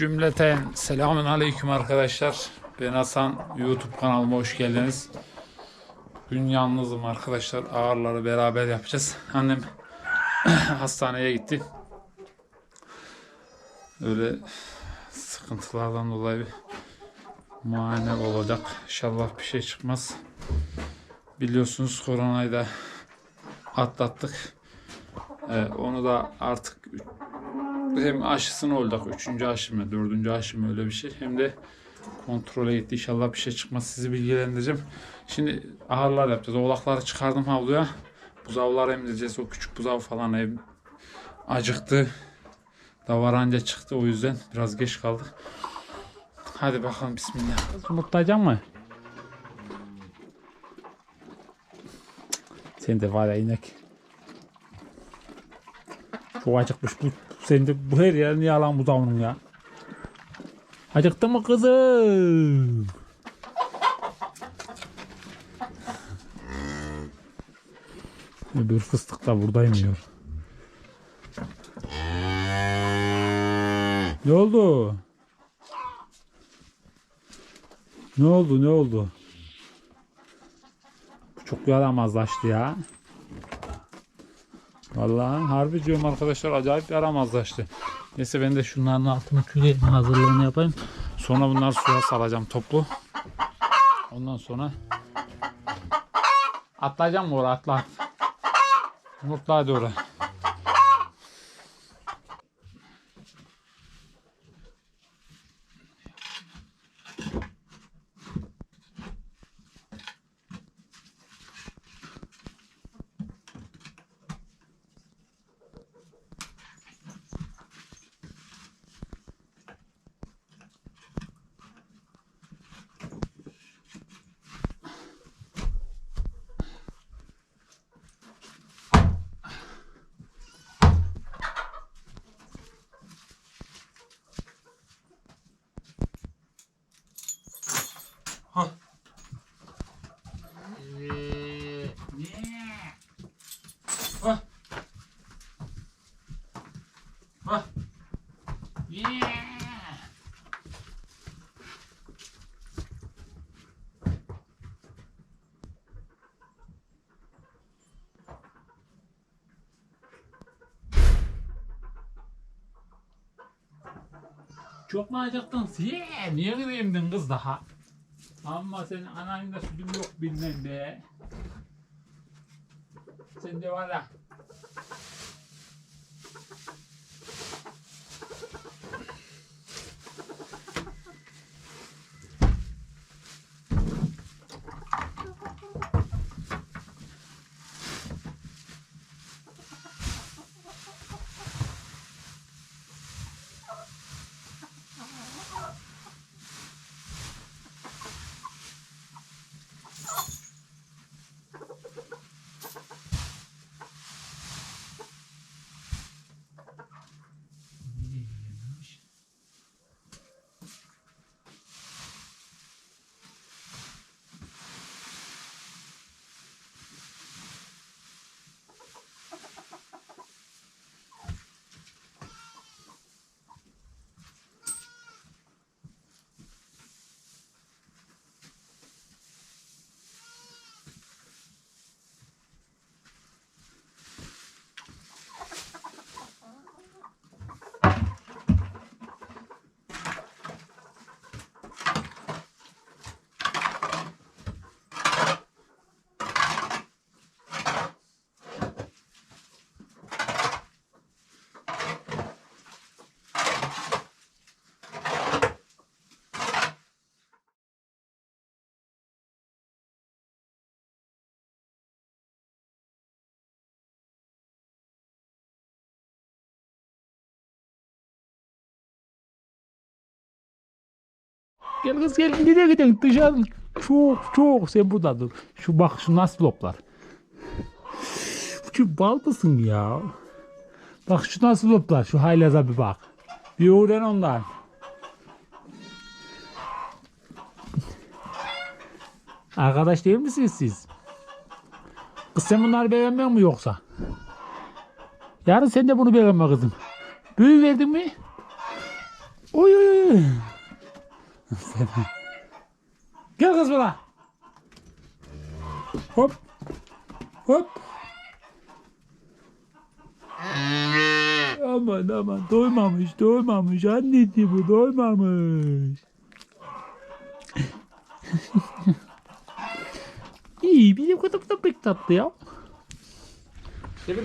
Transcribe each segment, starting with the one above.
Cümleten selamun aleyküm arkadaşlar. Ben Hasan. YouTube kanalıma hoş geldiniz. Bugün yalnızım arkadaşlar. Ağırları beraber yapacağız. Annem hastaneye gitti. Öyle sıkıntılardan dolayı bir muayene olacak. İnşallah bir şey çıkmaz. Biliyorsunuz koronayı da atlattık. Ee, onu da artık hem aşısını olduk. Üçüncü aşı mı, dördüncü aşı mı öyle bir şey. Hem de kontrole gitti. İnşallah bir şey çıkmaz. Sizi bilgilendireceğim. Şimdi ahırlar yapacağız. Oğlakları çıkardım havluya. Buzavları emzireceğiz. O küçük buzav falan ev acıktı. Davaranca çıktı. O yüzden biraz geç kaldık. Hadi bakalım bismillah. Yumurtlayacak mı? Sen de var ya inek. Çok acıkmış bu. Sen de bu her yerini yalan bu davunun ya. Acıktı mı kızım? Öbür fıstık da buradayım diyor. Ne oldu? Ne oldu ne oldu? Bu çok yaramazlaştı ya. Vallahi harbi diyorum arkadaşlar acayip yaramazlaştı. Neyse ben de şunların altını küleyim hazırlığını yapayım. Sonra bunları suya salacağım toplu. Ondan sonra atlayacağım oraya atla. Yumurtla hadi Çok mu acıktın? Yeah. Niye yemedin kız daha? Ama senin ananın da sütün yok bilmem be. Sen de var ya. Gel kız gel nereye gidiyorsun dışarı çok çok sen burada dur. Şu bak şu nasıl loplar. Şu bal mısın ya? Bak şu nasıl loplar şu haylaza bir bak. Bir uğran ondan. Arkadaş değil misiniz siz? Kız sen bunları beğenmiyor mu yoksa? Yarın sen de bunu beğenme kızım. Büyü verdin mi? Oy oy oy. Sen- Gel kız bana. Hop. Hop. Aman aman doymamış doymamış annesi bu doymamış. İyi bizim kızım da pek tatlı ya. Hani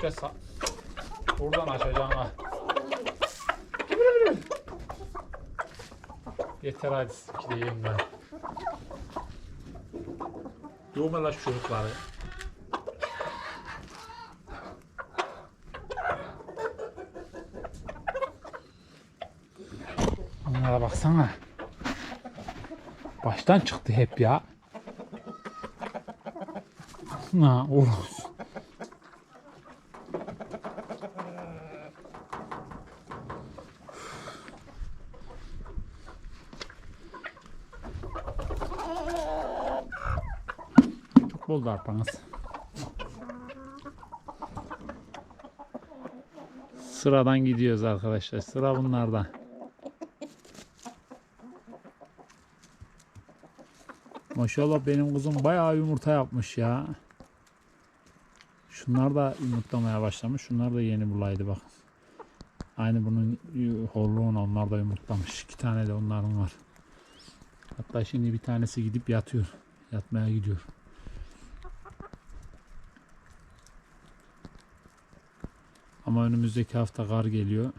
koca sa- buradan açacağım ha. Yeter hadi gideyim ben. Doğma la şu çocukları. Onlara baksana. Baştan çıktı hep ya. Ha, Urus. Bol arpanız. Sıradan gidiyoruz arkadaşlar. Sıra bunlardan. Maşallah benim kızım bayağı yumurta yapmış ya. Şunlar da yumurtlamaya başlamış. Şunlar da yeni bulaydı bak. Aynı bunun horluğun onlar da yumurtlamış. İki tane de onların var. Hatta şimdi bir tanesi gidip yatıyor. Yatmaya gidiyor. Ama önümüzdeki hafta kar geliyor.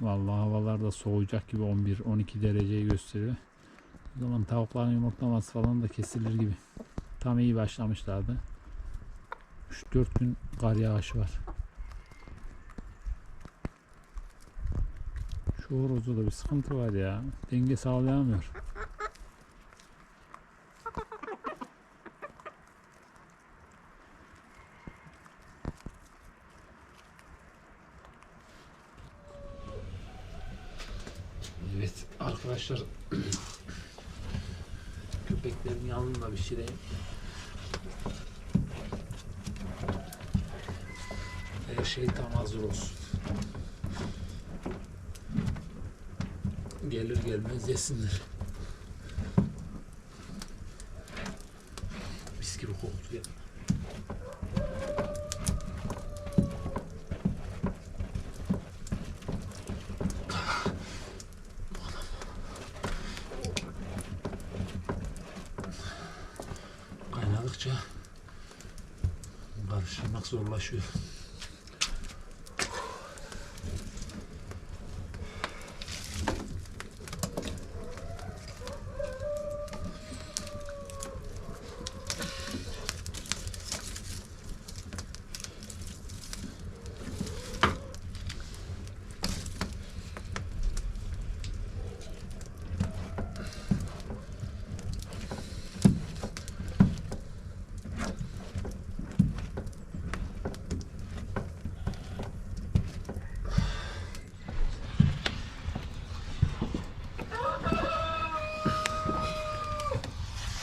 Vallahi havalar da soğuyacak gibi 11-12 dereceyi gösteriyor. O zaman tavukların yumurtlaması falan da kesilir gibi. Tam iyi başlamışlardı. 3-4 gün kar yağışı var. Şu horozda da bir sıkıntı var ya. Denge sağlayamıyor. Evet arkadaşlar köpeklerin yanında bir şey her şey tam hazır olsun. Gelir gelmez yesinler. Mis gibi koktu ya. Kaynadıkça karıştırmak zorlaşıyor.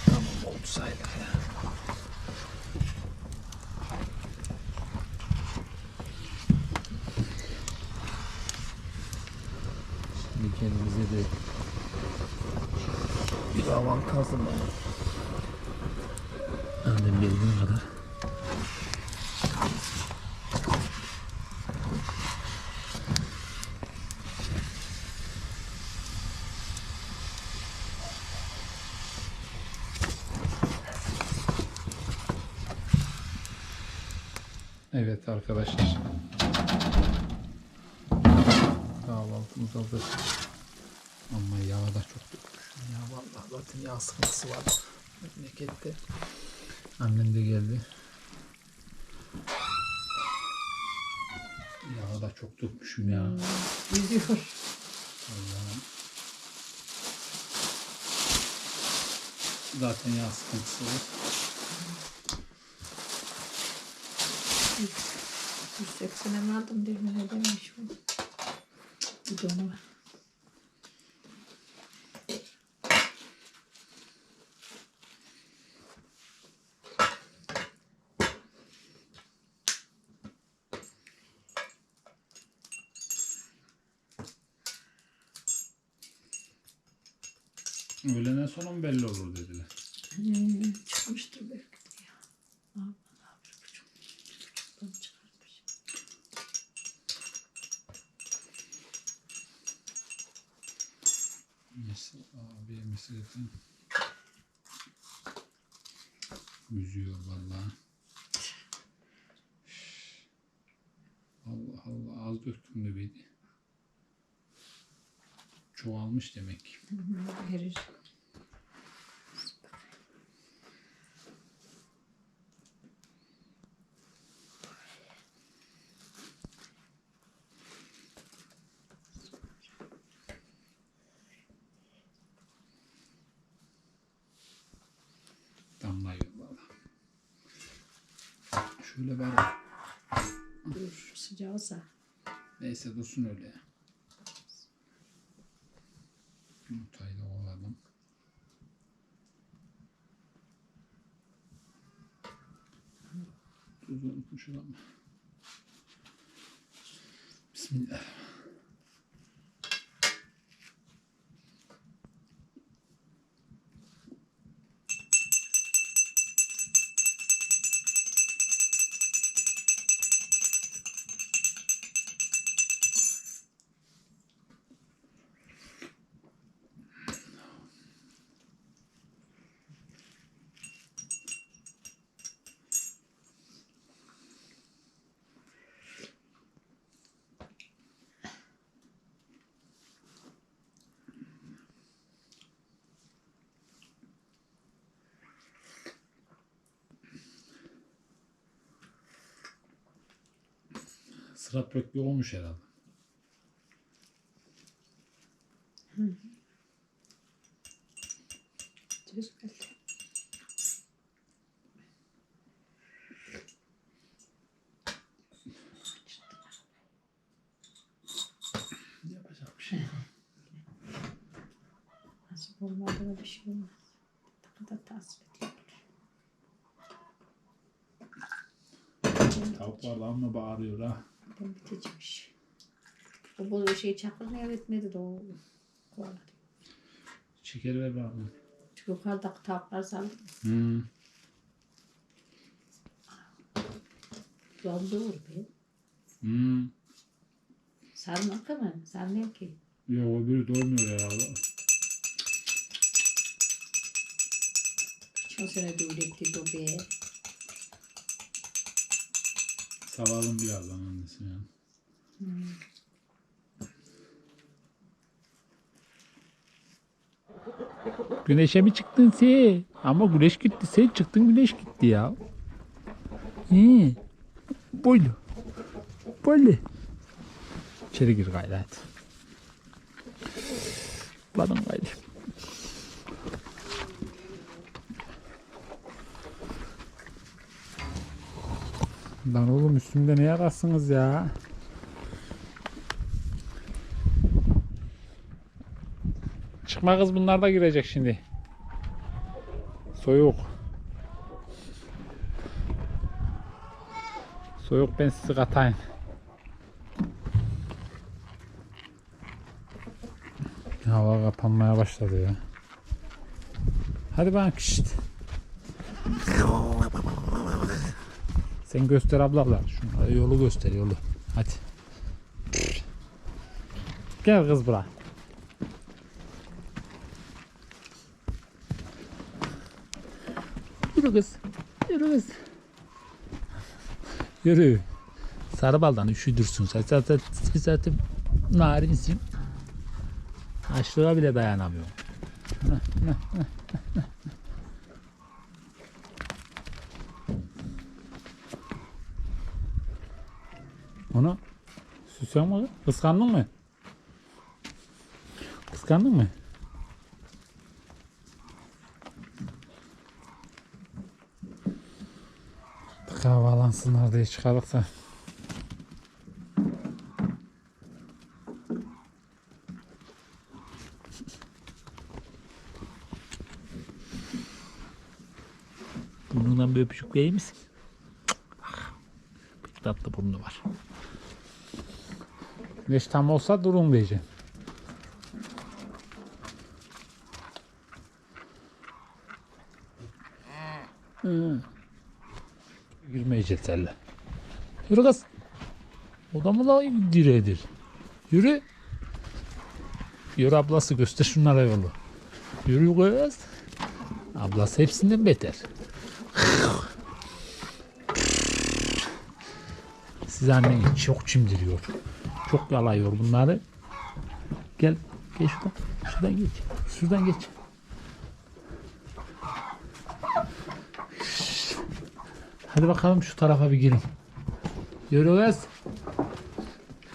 Tamam oldu sayılır ya. Şimdi kendimize de bir avan kazanalım. Annem geldiğine kadar. Evet arkadaşlar. Kahvaltımız hazır. Ama yağı da çok dökmüşüm ya. Vallahi zaten yağ sıkıntısı var. Memlekette. Annem de geldi. Yağı da çok dökmüşüm ya. Gidiyor. Allah'ım. Zaten yağ sıkıntısı var. 180'e mi aldım diye ne demiş bu? Bir de onu var. Öğleden sonra mı belli olur dediler. Hmm, çıkmıştır belki de ya. Ne yapalım, ne yapalım, bu çok- çocuktan çıkarmış. Neyse abi yemesi zaten. Üzüyor vallahi. Allah Allah az döktüm de beni. Çoğalmış demek Verir. Damlıyor valla. Şöyle ver. Dur sıcağı olsa. Neyse dursun öyle. Yumurtayı da. Tuzu unutmuşum ama. Bismillah. Sıra bir olmuş herhalde. Düz geldi. Yapacak bir şey yok. Nasip olmadığına bir şey olmaz. Ne kadar tasvip ediyor. Tavuk var ama bağırıyor ha. Bitecekmiş. O bol şey çakır ne etmedi de o kovaladı. Şeker ver bana. Çünkü yukarıdaki tavuklar saldı. Hmm. Yolda olur be. Hmm. Sarmak mı? Sarmıyor ki. Yok öbürü doymuyor herhalde. Geçen sene de üretti o be. Salalım birazdan annesine. Ya. Güneşe mi çıktın sen? Ama güneş gitti. Sen çıktın güneş gitti ya. He. Böyle. Böyle. İçeri gir hadi. Bukladım gayrı. Lan oğlum üstümde ne yararsınız ya? Çıkma kız bunlar da girecek şimdi. Soğuk. Soğuk ben sizi katayım. Hava kapanmaya başladı ya. Hadi bana kişt. Sen göster ablalar. Şunlara yolu göster yolu. Hadi. Gel kız buraya. Yürü kız. Yürü kız. Yürü. sarı baldan üşüdürsün. Sen zaten, zaten narinsin. Açlığa bile dayanamıyor. Onu süsen mi? Kıskandın mı? Kıskandın mı? Kahvalansınlar diye çıkardık da. Burnundan bir öpücük verir misin? Ah, Pek tatlı burnu var. Güneş tam olsa durun diyeceğim. Seninle. Yürü kız. O da mı da diredir? Yürü. Yürü ablası göster şunlara yolu. Yürü kız. Ablası hepsinden beter. Siz annen çok çimdiriyor. Çok yalayıyor bunları. Gel. Gel şuradan. Şuradan geç. Şuradan geç. Hadi bakalım şu tarafa bir girin. Yürü kız.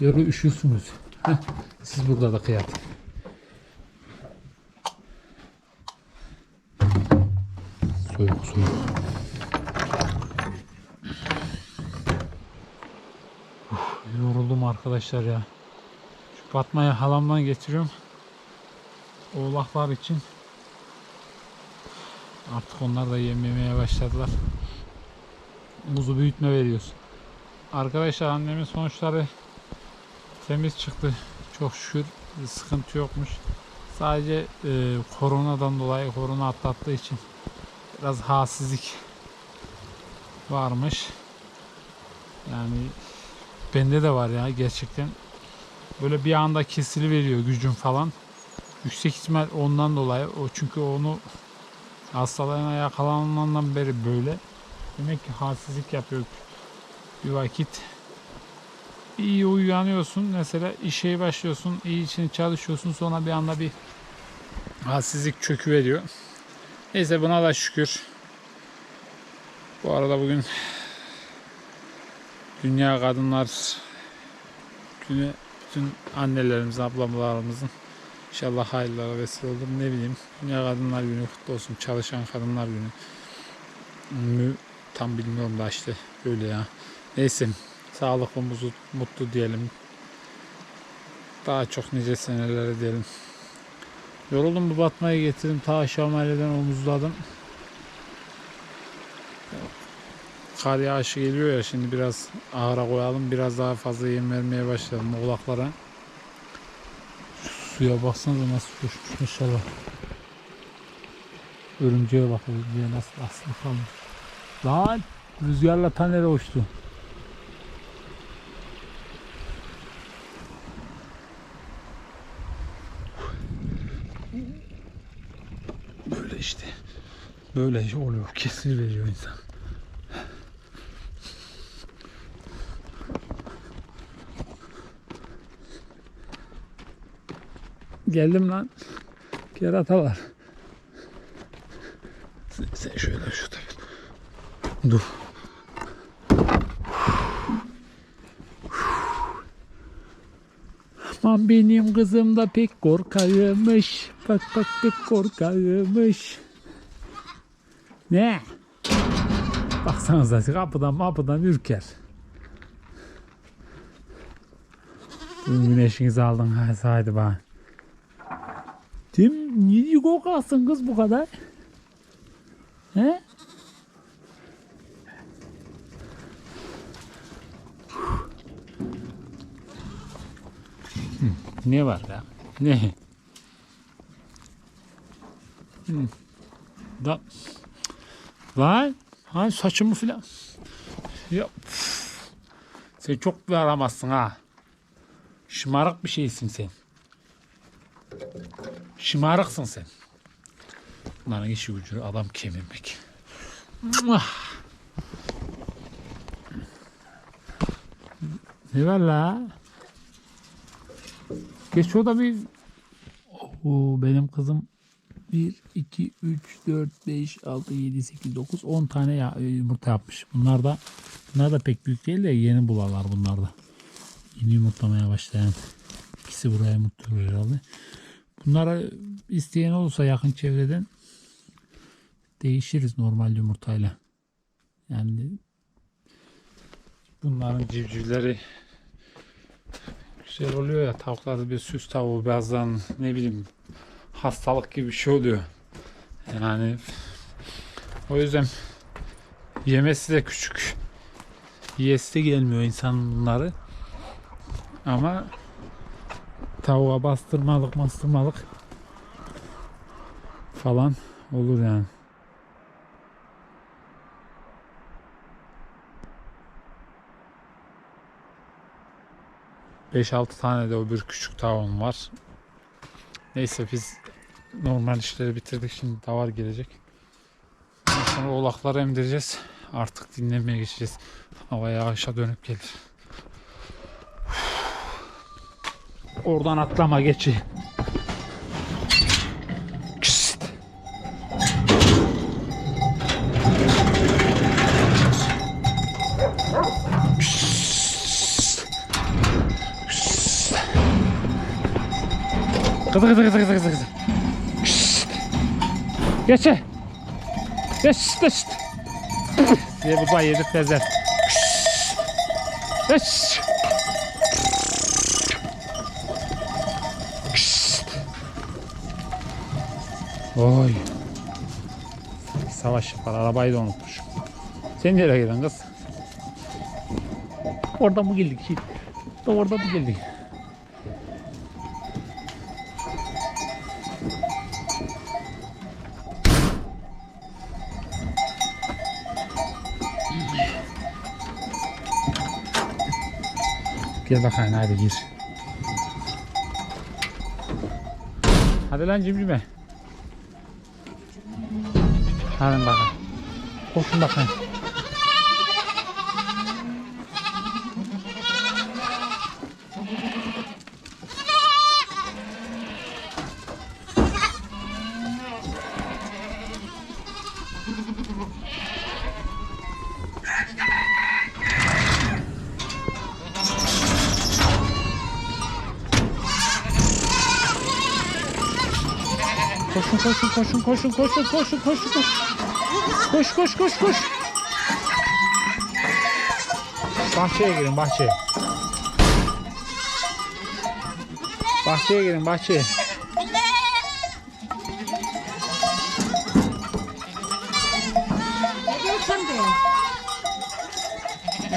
Yürü üşürsünüz. Heh, siz burada da kıyat. Soğuk soğuk. Yoruldum arkadaşlar ya. Şu Fatma'yı halamdan getiriyorum. Oğlaklar için. Artık onlar da yem yemeye başladılar. Muzu büyütme veriyoruz. Arkadaşlar annemin sonuçları temiz çıktı. Çok şükür sıkıntı yokmuş. Sadece e, koronadan dolayı korona atlattığı için biraz halsizlik varmış. Yani bende de var ya gerçekten. Böyle bir anda kesili veriyor gücüm falan. Yüksek ihtimal ondan dolayı. O çünkü onu hastalığına yakalanandan beri böyle. Demek ki halsizlik yapıyor bir vakit. İyi uyanıyorsun mesela işe başlıyorsun, iyi için çalışıyorsun sonra bir anda bir halsizlik çöküveriyor. Neyse buna da şükür. Bu arada bugün Dünya Kadınlar Günü bütün annelerimiz, ablamlarımızın inşallah hayırlara vesile olur. Ne bileyim Dünya Kadınlar Günü kutlu olsun. Çalışan Kadınlar Günü tam bilmiyorum da işte öyle ya. Neyse sağlıklı mutlu, mutlu diyelim. Daha çok nice senelere diyelim. Yoruldum bu batmayı getirdim. Ta aşağı mahalleden omuzladım. Kar yağışı geliyor ya şimdi biraz ağıra koyalım. Biraz daha fazla yem vermeye başlayalım oğlaklara. Şu suya baksanıza nasıl coşmuş maşallah. Örümceğe bak örümceğe nasıl aslı kalmış. Lan rüzgarla tanere uçtu. Böyle işte. Böyle oluyor. Kesin veriyor insan. Geldim lan. Keratalar. Sen, şöyle. Dur. Aman benim kızım da pek korkağıymış. Bak bak pek korkağıymış. Ne? Baksanıza kapıdan mapıdan ürker. Bugün güneşinizi aldın haydi, haydi bana. Tim niye korkarsın kız bu kadar? He? Ne var ya? Ne? Hı. Da Lan hani saçımı filan. Ya sen çok yaramazsın ha. Şımarık bir şeysin sen. Şımarıksın sen. Bunların işi gücü adam kemirmek. Ne var la? Geç o da bir... Oo, benim kızım 1, 2, 3, 4, 5, 6, 7, 8, 9, 10 tane e, yumurta yapmış. Bunlar da bunlar da pek büyük değil de yeni bulalar bunlar da. Yeni yumurtlamaya başlayan. İkisi buraya yumurtluyor herhalde. Bunlara isteyen olursa yakın çevreden değişiriz normal yumurtayla. Yani Bunların civcivleri güzel oluyor ya tavuklarda bir süs tavuğu bazen ne bileyim hastalık gibi bir şey oluyor. Yani o yüzden yemesi de küçük. Yiyesi de gelmiyor insan bunları. Ama tavuğa bastırmalık bastırmalık falan olur yani. Beş altı tane de o bir küçük tavuğum var. Neyse biz normal işleri bitirdik. Şimdi davar gelecek. Sonra oğlakları emdireceğiz. Artık dinlenmeye geçeceğiz. Hava yağışa dönüp gelir. Oradan atlama geçi. Kızı kızı kızı kızı kızı kızı. Kıst. Geçe. Geç geç. Diye bu bay yedirtmezler. Geç. Oy. Savaş yapar. Arabayı da unutmuş. Sen nereye gidiyorsun kız? Orada mı geldik? Şey, da orada mı geldik? Gel bakayım hadi gir. Hadi lan cimcime. Hadi bakalım. Koşun bakayım. Koşun koşun koşun koşun koşun koşun koşun koşun. Koş koş koş koş. Bahçeye girin bahçeye. Bahçeye girin bahçeye.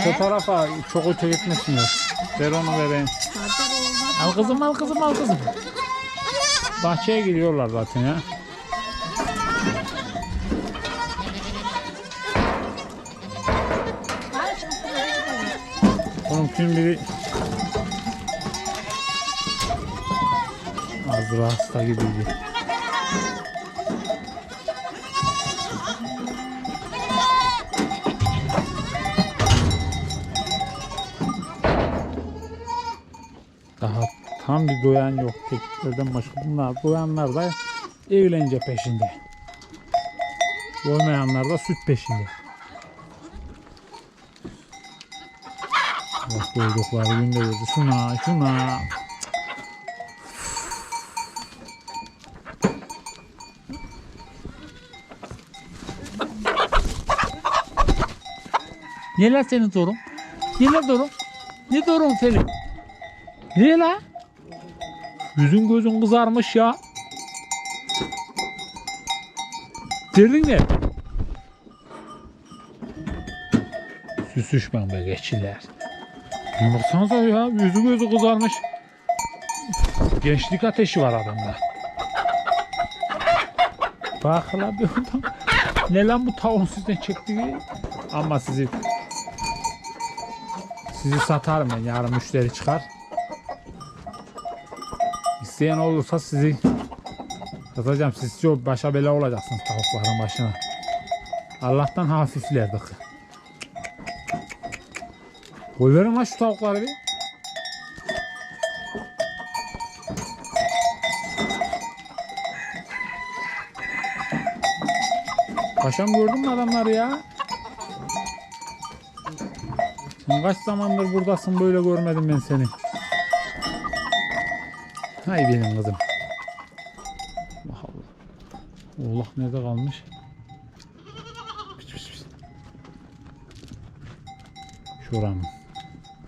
Şu tarafa çok öte gitmesinler. Ver onu ve ben. Al kızım al kızım al kızım. Bahçeye giriyorlar zaten ya. Onun kim biri Azra hasta gibiydi. Bir doyan yok tekniklerden başka. Bunlar doyanlar da eğlence peşinde. Doymayanlar da süt peşinde. Bak doydukları günde gördü. Şuna şuna. Neler senin sorun? Neler sorun? Ne sorun senin? Ne la? Yüzün gözün kızarmış ya. Derdin ne? Süsüşmen be geçiler. Baksanıza ya yüzü gözü kızarmış. Gençlik ateşi var adamda. Bak la bir oradan. Ne lan bu tavuğun sizden çektiği? Ama sizi sizi satarım ben yarın müşteri çıkar. İsteyen olursa sizi kızacağım. Siz çok başa bela olacaksınız tavukların başına. Allah'tan hafiflerdik. Koy verin lan şu tavukları bir. Paşam gördün mü adamları ya? Sen kaç zamandır buradasın böyle görmedim ben seni. Hay benim kızım. Allah Allah. Oğlak nerede kalmış? Pis pis pis. Şuram.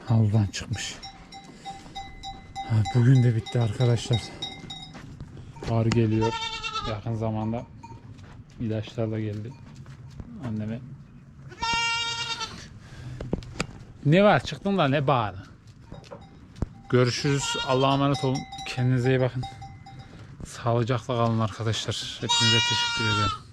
Havludan çıkmış. Ha, bugün de bitti arkadaşlar. Kar geliyor. Yakın zamanda ilaçlar da geldi. Anneme. Ne var? Çıktın da ne bağırdın? Görüşürüz. Allah'a emanet olun. Kendinize iyi bakın. Sağlıcakla kalın arkadaşlar. Hepinize teşekkür ederim.